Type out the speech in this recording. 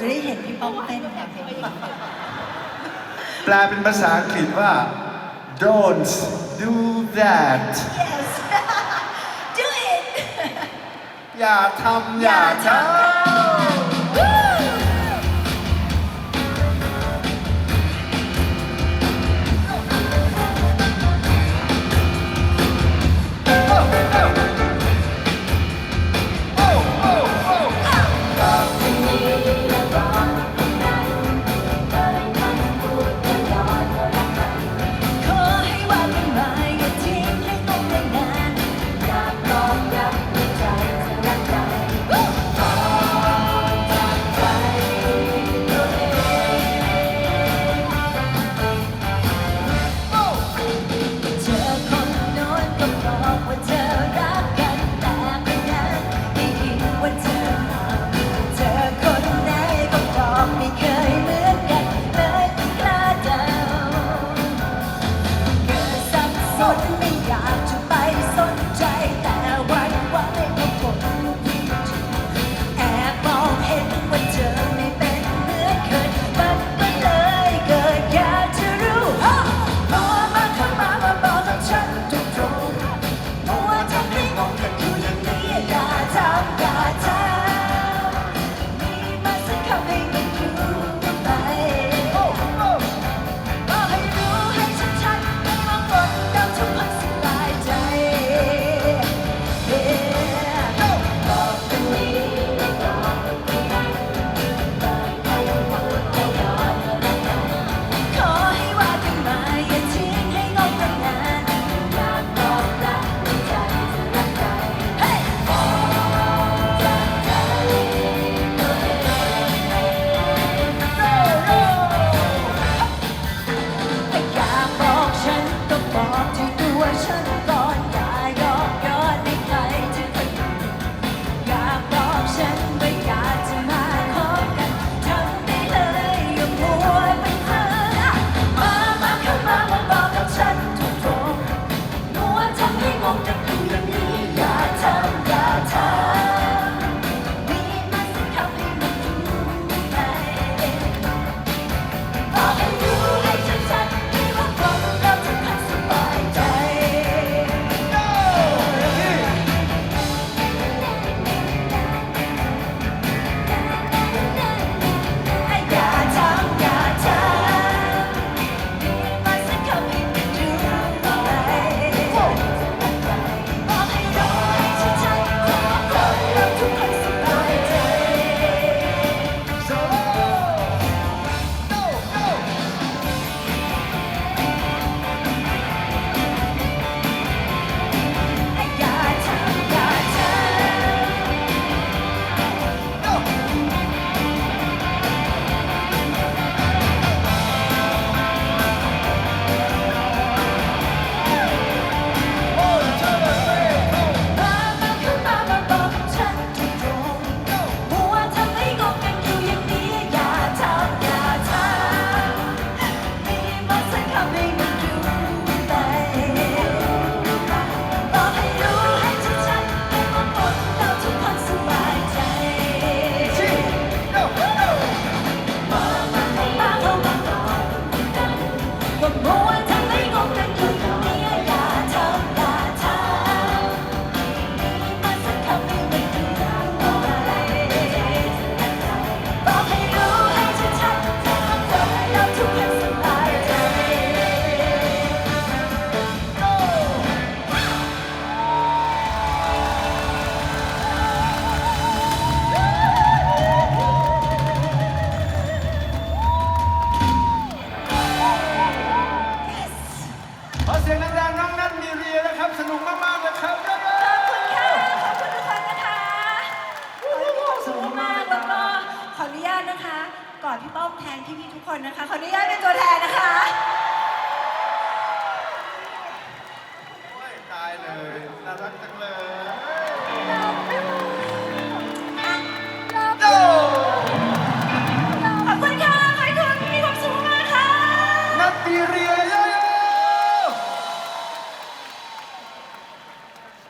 จะได้เห็นพี่ป้องเต้นอยาแปลเป็นภาษาอังกฤษว่า don't do that yes do it อย่าทำอย่าทำ Trên. ก่อนพี่ป้อมแทนพี่ๆทุกคนนะคะขออนุญาตเป็นตัวแทนนะคะ ตายเลยน่ารักจังเลย